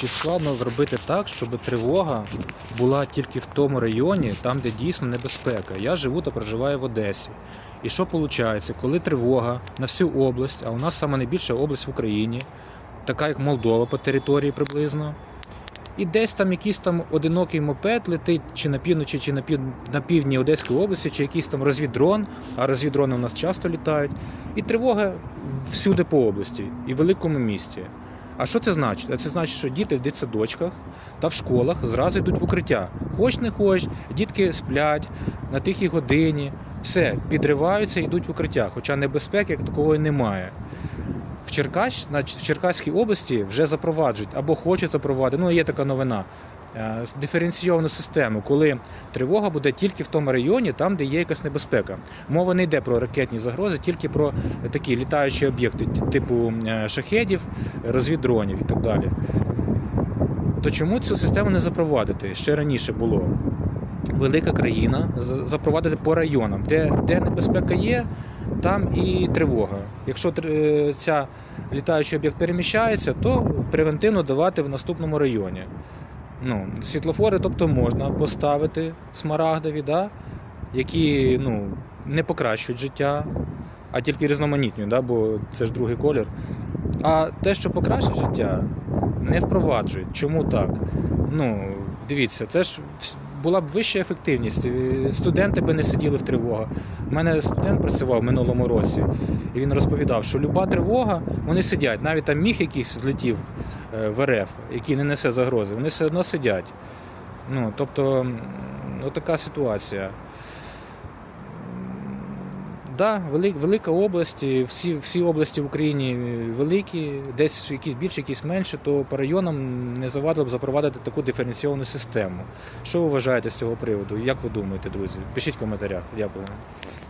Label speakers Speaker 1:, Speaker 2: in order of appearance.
Speaker 1: Чи складно зробити так, щоб тривога була тільки в тому районі, там, де дійсно небезпека? Я живу та проживаю в Одесі. І що виходить, коли тривога на всю область, а у нас саме найбільша область в Україні, така як Молдова по території приблизно. І десь там якийсь там одинокий мопед летить чи на півночі, чи на, пів... на півдні Одеської області, чи якийсь там розвіддрон, а розвіддрони у нас часто літають. І тривога всюди по області і в великому місті. А що це значить? Це значить, що діти в дитсадочках та в школах зразу йдуть в укриття. Хоч не хоч, дітки сплять на тихій годині, все, підриваються і йдуть в укриття, хоча небезпеки як такової немає. В Черкас, в Черкаській області вже запроваджують або хочуть запровадити, ну є така новина, диференційовану систему, коли тривога буде тільки в тому районі, там, де є якась небезпека. Мова не йде про ракетні загрози, тільки про такі літаючі об'єкти, типу е, шахедів, розвіддронів і так далі. То чому цю систему не запровадити? Ще раніше було. Велика країна запровадити по районам, де, де небезпека є, там і тривога. Якщо ця літаючий об'єкт переміщається, то превентивно давати в наступному районі. Ну, світлофори, тобто можна поставити смарагдові, да, які ну, не покращують життя, а тільки різноманітнюють, да, бо це ж другий колір. А те, що покращить життя, не впроваджують. Чому так? Ну, дивіться, це ж була б вища ефективність. Е, Студенти би не сиділи в тривогах. У мене студент працював в минулому році, і він розповідав, що люба тривога, вони сидять. Навіть там міг якийсь злетів в РФ, який не несе загрози, вони все одно сидять. Ну, тобто, м, отака ситуація. Да, велика область, всі, всі області в Україні великі, десь якісь більше, якісь менше, то по районам не завадило б запровадити таку диференційовану систему. Що ви вважаєте з цього приводу? Як ви думаєте, друзі? Пишіть в коментарях. Дякую.